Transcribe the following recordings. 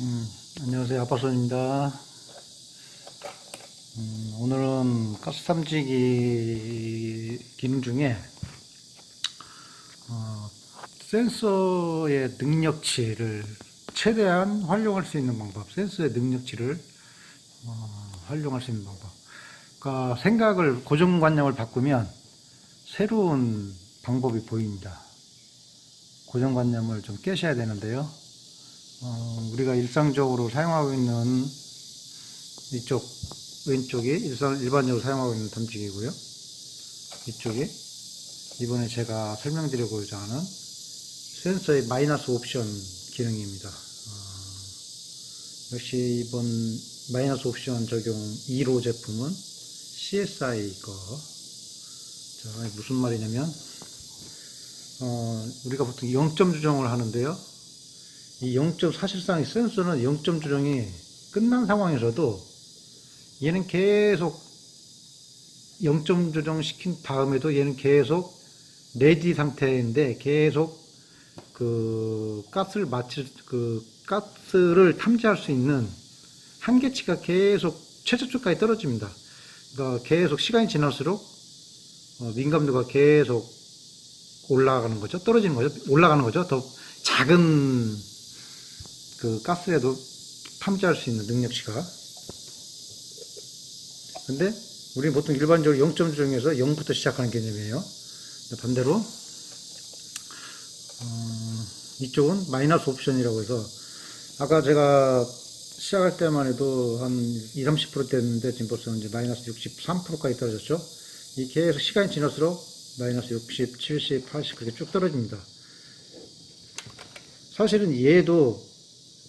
음, 안녕하세요. 아빠손입니다. 음, 오늘은 가스 탐지기 기능 중에 어, 센서의 능력치를 최대한 활용할 수 있는 방법, 센서의 능력치를 어, 활용할 수 있는 방법. 그러니까 생각을 고정관념을 바꾸면 새로운 방법이 보입니다. 고정관념을 좀 깨셔야 되는데요. 어, 우리가 일상적으로 사용하고 있는 이쪽 왼쪽이 일상, 일반적으로 사용하고 있는 탐지기고요. 이쪽이 이번에 제가 설명드리고자 하는 센서의 마이너스 옵션 기능입니다. 어, 역시 이번 마이너스 옵션 적용 2로 제품은 CSI 거. 자, 무슨 말이냐면, 어, 우리가 보통 0점 조정을 하는데요. 이 0점 사실상 이 센서는 0점 조정이 끝난 상황에서도 얘는 계속 0점 조정 시킨 다음에도 얘는 계속 레디 상태인데 계속 그 가스를 마칠 그 가스를 탐지할 수 있는 한계치가 계속 최저점까지 떨어집니다. 그러니까 계속 시간이 지날수록 어, 민감도가 계속 올라가는 거죠. 떨어지는 거죠. 올라가는 거죠. 더 작은 그 가스에도 탐지할 수 있는 능력치가. 근데 우리 보통 일반적으로 0점 조정에서 0부터 시작하는 개념이에요. 반대로 어, 이쪽은 마이너스 옵션이라고 해서 아까 제가 시작할 때만 해도 한 20, 30% 됐는데 지금 벌써 이제 마이너스 63%까지 떨어졌죠. 이 계속 시간이 지날수록 마이너스 60, 70, 80 그렇게 쭉 떨어집니다. 사실은 얘도 그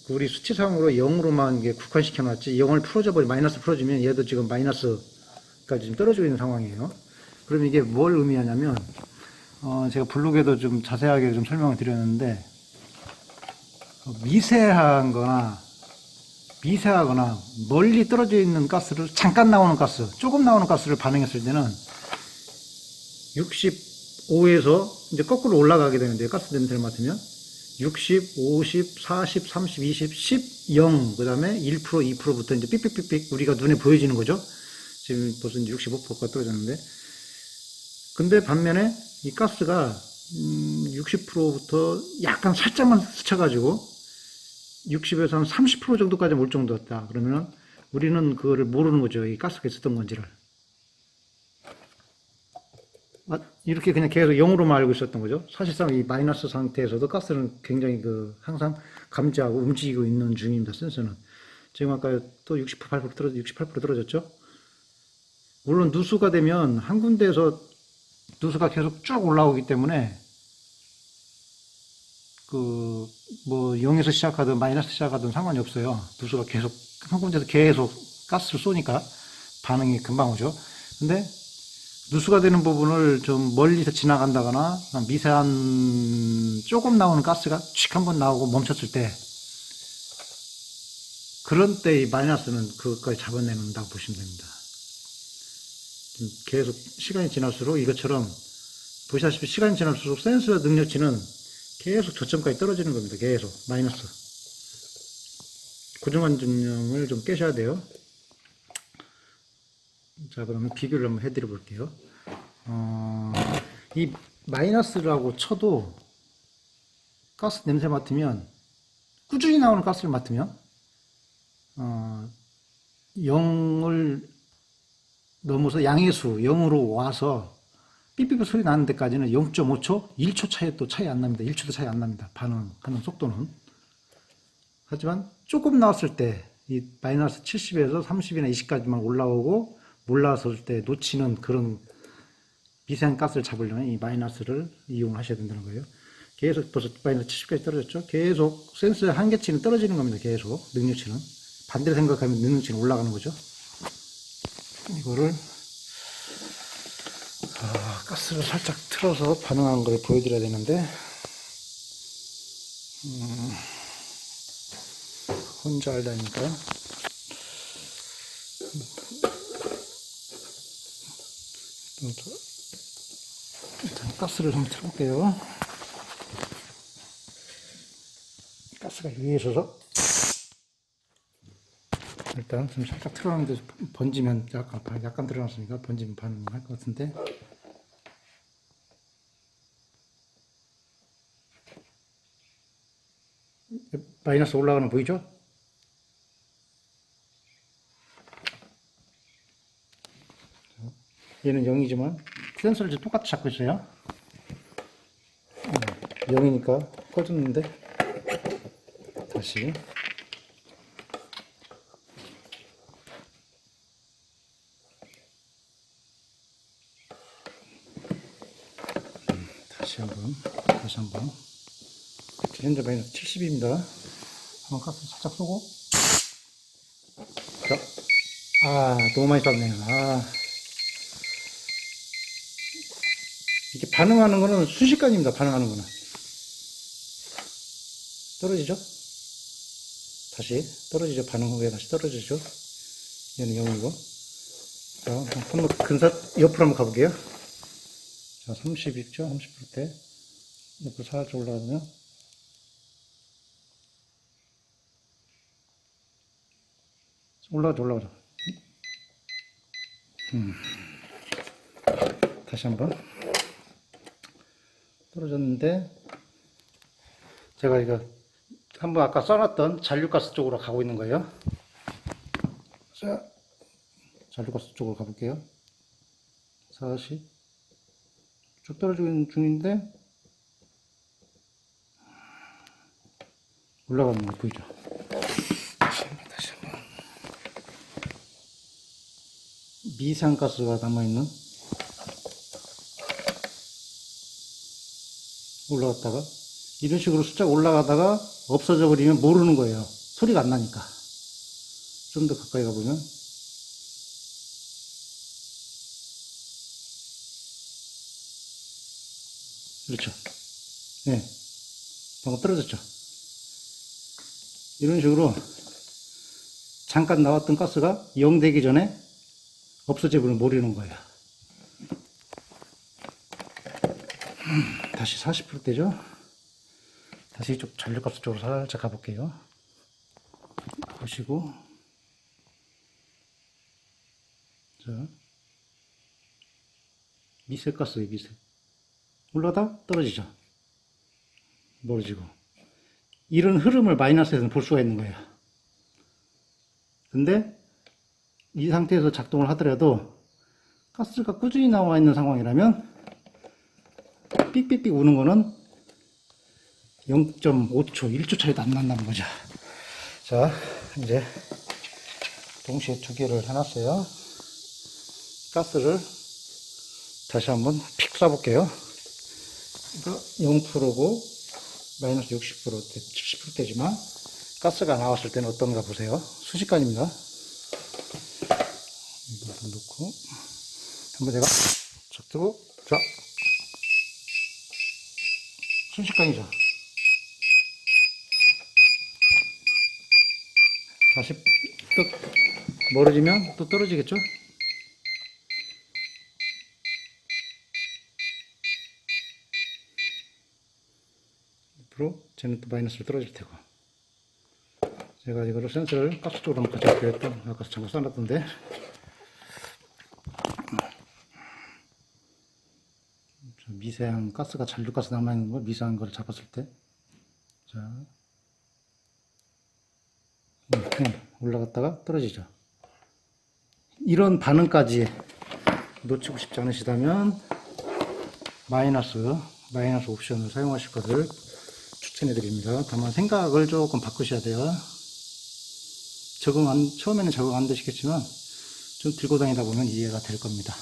우리 수치상으로 0으로만 이게 국한시켜 놨지 0을 풀어줘 버리 마이너스 풀어주면 얘도 지금 마이너스까지 지금 떨어지고 있는 상황이에요. 그럼 이게 뭘 의미하냐면 어 제가 블로그에도 좀 자세하게 좀 설명을 드렸는데 어, 미세한 거나 미세하거나 멀리 떨어져 있는 가스를 잠깐 나오는 가스, 조금 나오는 가스를 반응했을 때는 65에서 이제 거꾸로 올라가게 되는데 가스 냄새를 맡으면 60, 50, 40, 30, 20, 10, 0, 그 다음에 1%, 2%부터 이제 삑삑삑삑 우리가 눈에 보여지는 거죠. 지금 벌써 이제 65%가 떨어졌는데. 근데 반면에 이 가스가, 음, 60%부터 약간 살짝만 스쳐가지고 60에서 한 30% 정도까지 올 정도였다. 그러면 우리는 그거를 모르는 거죠. 이 가스가 있었던 건지를. 아, 이렇게 그냥 계속 0으로만 알고 있었던 거죠. 사실상 이 마이너스 상태에서도 가스는 굉장히 그 항상 감지하고 움직이고 있는 중입니다. 센서는. 지금 아까 또 68% 떨어져 68% 떨어졌죠. 물론 누수가 되면 한 군데에서 누수가 계속 쭉 올라오기 때문에 그 뭐 0에서 시작하든 마이너스 시작하든 상관이 없어요. 누수가 계속 한 군데에서 계속 가스를 쏘니까 반응이 금방 오죠. 근데 누수가 되는 부분을 좀 멀리서 지나간다거나 미세한 조금 나오는 가스가 칙 한번 나오고 멈췄을 때 그런 때 이 마이너스는 그것까지 잡아내는다고 보시면 됩니다. 좀 계속 시간이 지날수록 이것처럼 보시다시피 시간이 지날수록 센서 능력치는 계속 저점까지 떨어지는 겁니다. 계속 마이너스. 고정관점을 좀 깨셔야 돼요. 자, 그러면 비교를 한번 해드려 볼게요. 어, 이 마이너스라고 쳐도 가스 냄새 맡으면 꾸준히 나오는 가스를 맡으면 어, 0을 넘어서 양의 수 0으로 와서 삐삐삐 소리 나는 데까지는 0.5초, 1초 차이 또 차이 안 납니다. 1초도 차이 안 납니다. 반응하는 속도는. 하지만 조금 나왔을 때 이 마이너스 70에서 30이나 20까지만 올라오고 몰라설 때 놓치는 그런 미세한 가스를 잡으려면 이 마이너스를 이용하셔야 된다는 거예요. 계속 벌써 마이너스 70까지 떨어졌죠. 계속 센서의 한계치는 떨어지는 겁니다. 계속 능력치는 반대로 생각하면 능력치는 올라가는 거죠. 이거를 아, 가스를 살짝 틀어서 반응한 걸 보여드려야 되는데 음, 혼자 알다니까 일단 가스를 한번 틀어볼게요 가스가 위에 있어서 일단 좀 살짝 틀어놨는데 번지면 약간 반- 약간 틀어놨으니까 번지면 반응할 것 같은데 마이너스 올라가는 거 보이죠? 얘는 0이지만 센서를 이제 똑같이 잡고 있어요. 0이니까 꺼졌는데 다시 음, 다시 한번 다시 한번 현재 마이너스 70입니다. 한번 가스 살짝 쏘고 자, 아 너무 많이 쐈네요. 아 이게 반응하는 거는 순식간입니다. 반응하는 거는 떨어지죠? 다시 떨어지죠. 반응 후에 다시 떨어지죠. 얘는 0이고 자, 한번 근사 옆으로 한번 가볼게요. 자, 30 있죠? 30%대 옆으로 살짝 올라가면 올라가죠, 올라가죠. 음. 다시 한번 떨어졌는데 제가 이거 한번 아까 써놨던 잔류가스 쪽으로 가고 있는 거예요. 자, 잔류가스 쪽으로 가볼게요. 40. 쭉 떨어지고 있는 중인데 올라가는 거 보이죠? 미상가스가 남아있는 올라갔다가 이런 식으로 숫자가 올라가다가 없어져 버리면 모르는 거예요. 소리가 안 나니까. 좀 더 가까이 가보면 그렇죠. 네. 방금 떨어졌죠. 이런 식으로 잠깐 나왔던 가스가 0 되기 전에 없어져 버리면 모르는 거예요. 다시 40%대죠. 다시 이쪽 전력값 쪽으로 살짝 가볼게요. 보시고, 자, 미세 가스예요, 미세. 올라가다 떨어지죠. 멀어지고. 이런 흐름을 마이너스에서는 볼 수가 있는 거예요. 근데 이 상태에서 작동을 하더라도 가스가 꾸준히 나와 있는 상황이라면 삑삑삑 우는 거는 0.5초, 1초 차이도 안 난다는 거죠. 자, 이제 동시에 두 개를 해놨어요. 가스를 다시 한번 픽 쏴볼게요. 이거 0%고 마이너스 60%대, 70%대지만 가스가 나왔을 때는 어떤가 보세요. 순식간입니다. 이거 넣고 한번 제가 쫙 뜨고 자 순식간이죠. 다시 또 멀어지면 또 떨어지겠죠? 앞으로 쟤는 또 마이너스로 떨어질 테고. 제가 이거를 센서를 가스 쪽으로 한번 가져갈게요. 또 아까 잠깐 써놨던데. 미세한 가스가 잔류가스 남아있는 거 미세한 걸 잡았을 때. 자. 음, 올라갔다가 떨어지죠. 이런 반응까지 놓치고 싶지 않으시다면 마이너스 마이너스 옵션을 사용하실 것을 추천해 드립니다. 다만 생각을 조금 바꾸셔야 돼요. 적응 안 처음에는 적응 안 되시겠지만 좀 들고 다니다 보면 이해가 될 겁니다.